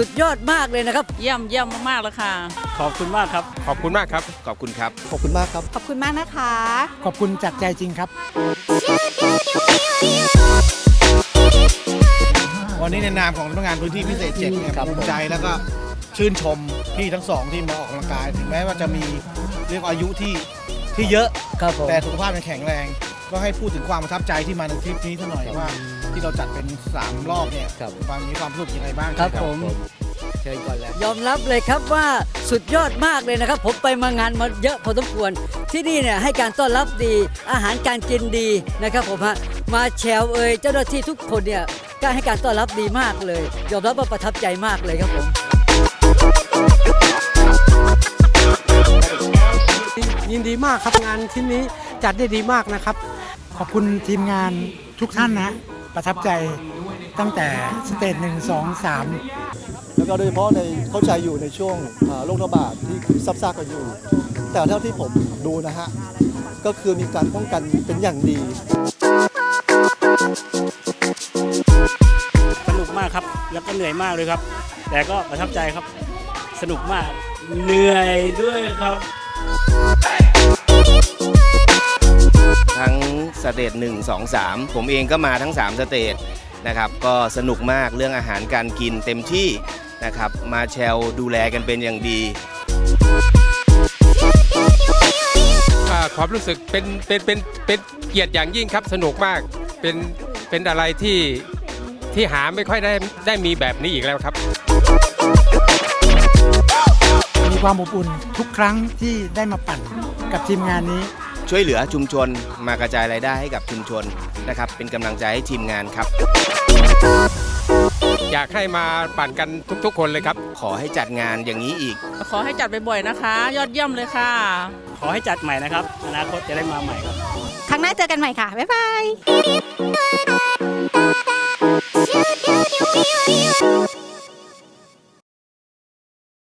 สุดยอดมากเลยนะครับ เยี่ยมเยี่ยมมากๆเลยค่ะ ขอบคุณมากครับ ขอบคุณมากครับ ขอบคุณครับ ขอบคุณมากครับ ขอบคุณมากนะคะ ขอบคุณจากใจจริงครับ วันนี้ในนามของสำนักงานพื้นที่พิเศษเจ็ดเนี่ยครับภูมิใจแล้วก็ชื่นชมพี่ทั้งสองที่มาออกกำลังกาย ถึงแม้ว่าจะมีเรียกว่าอายุที่ที่เยอะ ครับผม แต่สุขภาพยังแข็งแรง ก็ให้พูดถึงความประทับใจที่มาในทริปนี้สักหน่อยว่า ที่เราจัดเป็น 3 รอบเนี่ยครับ ความมีความรู้สึกยังไงบ้างครับผม เชิญก่อนแล้วยอมรับเลยครับว่าสุดยอดมากเลยนะครับ ผมไปมางานมาเยอะพอสมควร ที่นี่เนี่ยให้การต้อนรับดี อาหารการกินดีนะครับผมฮะมาแชวเอ่ยเจ้าหน้าที่ทุกคนเนี่ยก็ให้การต้อนรับดีมากเลย ยอมรับว่าประทับใจมากเลยครับผม ยินดีมากครับงานที่นี้จัดได้ดีมากนะครับ ขอบคุณทีมงานทุกท่านนะ ประทับใจตั้งแต่สเตจหนึ่งสองสามแล้วก็โดยเฉพาะในเข้าใจอยู่ในช่วงอ่าโรคระบาดที่ซับซ้ากันอยู่ แต่เท่าที่ผมดูนะฮะ ก็คือมีการป้องกันเป็นอย่างดี สนุกมากครับ แล้วก็เหนื่อยมากเลยครับ แต่ก็ประทับใจครับ สนุกมาก เหนื่อยด้วยครับ สเตจ1 2 3 ผมเองก็มาทั้ง 3 สเตจนะครับก็สนุกมากเรื่องอาหารการกินเต็มที่นะครับมาแชลดูแลกันเป็นอย่างดีอ่าความรู้สึกเป็นเป็นเป็นเป็นเกียรติอย่างยิ่งครับสนุกมากเป็นเป็นอะไรที่ที่หาไม่ค่อยได้ได้มีแบบนี้อีกแล้วครับ มีความอบอุ่นทุกครั้งที่ได้มาปั่นกับทีมงานนี้ ช่วยเหลือชุมชนมากระจายรายได้ให้กับชุมชนนะครับ เป็นกำลังใจให้ทีมงานครับ อยากให้มาปั่นกันทุกๆ คนเลยครับ ขอให้จัดงานอย่างนี้อีก ขอให้จัดบ่อยๆนะคะ ยอดเยี่ยมเลยค่ะ ขอให้จัดใหม่นะครับ อนาคตจะได้มาใหม่ครับ ครั้งหน้าเจอกันใหม่ค่ะ บ๊ายบาย